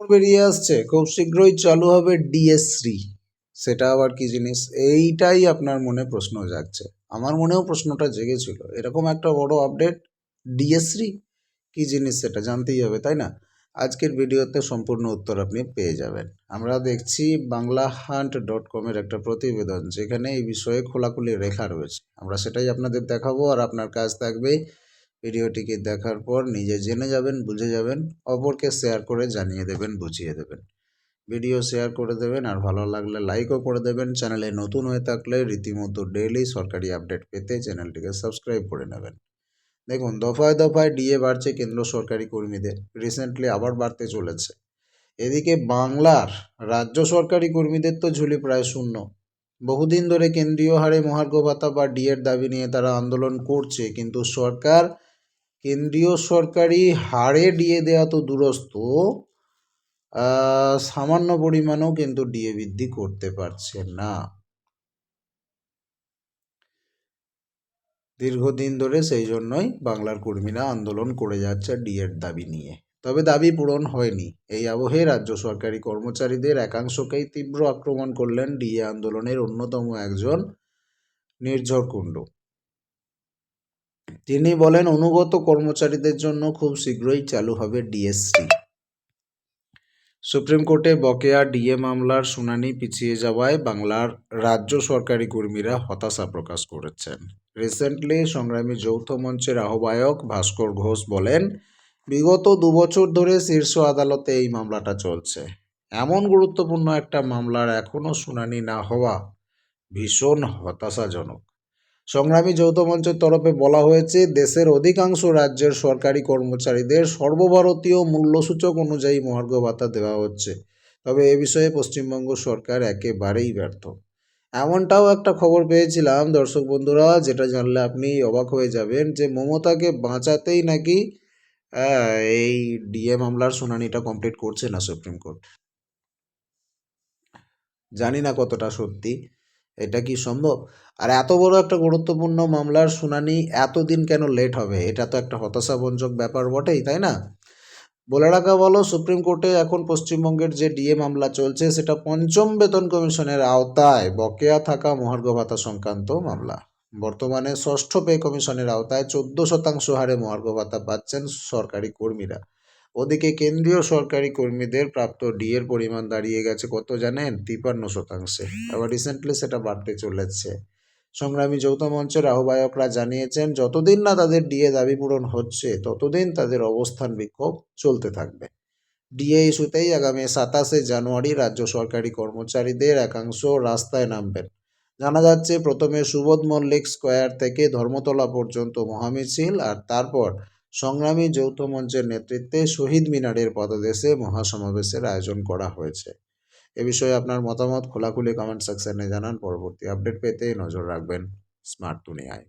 বেরিয়ে আসছে, খুব শীঘ্রই চালু হবে ডিএসসি সেটা আবার কি জিনিস? এইটাই আপনার মনে প্রশ্ন জাগছে। আমার মনেও প্রশ্নটা জেগেছিল। এরকম একটা বড় আপডেট ডিএসসি কি জিনিস সেটা? জানতেই হবে, তাই না? আজকের ভিডিওতে সম্পূর্ণ উত্তর আপনি পেয়ে যাবেন। আমরা দেখছি বাংলা হান্ট ডট কমের একটা প্রতিবেদন, যেখানে এই বিষয়ে খোলাখুলি রেখা রয়েছে। আমরা সেটাই আপনাদের দেখাবো আর আপনার কাজ থাকবে ভিডিওটিকে দেখার পর নিজে জেনে যাবেন, বুঝে যাবেন, অপরকে শেয়ার করে জানিয়ে দেবেন, বুঝিয়ে দেবেন। ভিডিও শেয়ার করে দেবেন আর ভালো লাগলে লাইকও করে দেবেন। চ্যানেলে নতুন হয়ে থাকলে রীতিমতো ডেইলি সরকারি আপডেট পেতে চ্যানেলটিকে সাবস্ক্রাইব করে নেবেন। দেখুন, দফায় দফায় ডিএ বাড়ছে, কেন্দ্র সরকারি কর্মীদের। রিসেন্টলি আবার বাড়তে চলেছে। এদিকে বাংলার রাজ্য সরকারি কর্মীদের তো ঝুলি প্রায় শূন্য। বহুদিন ধরে কেন্দ্রীয় হারে মহার্ঘ ভাতা বা ডিএর দাবি নিয়ে তারা আন্দোলন করছে, কিন্তু সরকার কেন্দ্রীয় সরকারি হারে ডিএ দেওয়া তো দূরস্থ আহ, সামান্য পরিমাণেও কিন্তু ডিএ বৃদ্ধি করতে পারছে না। দীর্ঘদিন ধরে সেই জন্যই বাংলার কর্মীরা আন্দোলন করে যাচ্ছে ডিএর দাবি নিয়ে। তবে দাবি পূরণ হয়নি। এই আবহে রাজ্য সরকারি কর্মচারীদের একাংশকেই তীব্র আক্রমণ করলেন ডিএ আন্দোলনের অন্যতম একজন নির্ঝর কুণ্ডু তিনি বলেন, অনুগত কর্মচারীদের জন্য খুব শীঘ্রই চালু হবে ডিএসসি। সুপ্রিম কোর্টে বকেয়া ডিএ মামলার শুনানি পিছিয়ে যাওয়ায় বাংলার রাজ্য সরকারি কর্মীরা হতাশা প্রকাশ করেছেন। রিসেন্টলি সংগ্রামী যৌথ মঞ্চের আহ্বায়ক ভাস্কর ঘোষ বলেন, বিগত দুবছর ধরে শীর্ষ আদালতে এই মামলাটা চলছে। এমন গুরুত্বপূর্ণ একটা মামলার এখনও শুনানি না হওয়া ভীষণ হতাশাজনক। সংগ্রামী যৌথ মঞ্চের তরফে বলা হয়েছে, দেশের অধিকাংশ রাজ্যের সরকারি কর্মচারীদের সর্বভারতীয় মূল্যসূচক অনুযায়ী মহার্ঘ ভাতা দেওয়া হচ্ছে। তবে এ বিষয়ে পশ্চিমবঙ্গ সরকার একেবারেই ব্যর্থ। এমনটাও একটা খবর পেয়েছিলাম, দর্শক বন্ধুরা, যেটা জানলে আপনি অবাক হয়ে যাবেন যে মমতাকে বাঁচাতেই নাকি এই ডিএ মামলার শুনানিটা কমপ্লিট করছে না সুপ্রিম কোর্ট জানি না কতটা সত্যি। এটা কি সম্ভব? আর এত বড় একটা গুরুত্বপূর্ণ মামলার শুনানি এতদিন কেন লেট হবে? এটা তো একটা হতাশাবঞ্জক ব্যাপার বটেই, তাই না? বলে রাখা বলো সুপ্রিম কোর্টে এখন পশ্চিমবঙ্গের যে ডিএ মামলা চলছে, সেটা পঞ্চম বেতন কমিশনের আওতায় বকেয়া থাকা মহার্ঘ ভাতা সংক্রান্ত মামলা। বর্তমানে ষষ্ঠ পে কমিশনের আওতায় চোদ্দ শতাংশ হারে মহার্ঘ ভাতা পাচ্ছেন সরকারি কর্মীরা। ওদিকে কেন্দ্রীয় সরকারি কর্মীদের প্রাপ্ত ডিএর পরিমাণ দাঁড়িয়ে গেছে কত জানেন? তিপান্ন শতাংশে। আবার রিসেন্টলি সেটা বাড়তে চলেছে। সংগ্রামী যৌথ মঞ্চের আহ্বায়করা জানিয়েছেন, যতদিন না তাদের ডিএ দাবি পূরণ হচ্ছে, ততদিন তাদের অবস্থান বিক্ষোভ চলতে থাকবে। ডিএ ইস্যুতেই আগামী সাতাশে জানুয়ারি রাজ্য সরকারি কর্মচারীদের একাংশ রাস্তায় নামবেন। জানা যাচ্ছে, প্রথমে সুবোধ মল্লিক স্কোয়ার থেকে ধর্মতলা পর্যন্ত মহামিছিল আর তারপর সংগ্রামী যৌথ মঞ্চের নেতৃত্বে শহীদ মিনারের পদদেশে মহাসমাবেশের আয়োজন করা হয়েছে। এ বিষয়ে আপনার মতামত, খোলাখুলি কমেন্ট সেকশনে জানান। পরবর্তী আপডেট পেতে নজর রাখবেন স্মার্ট দুনিয়ায়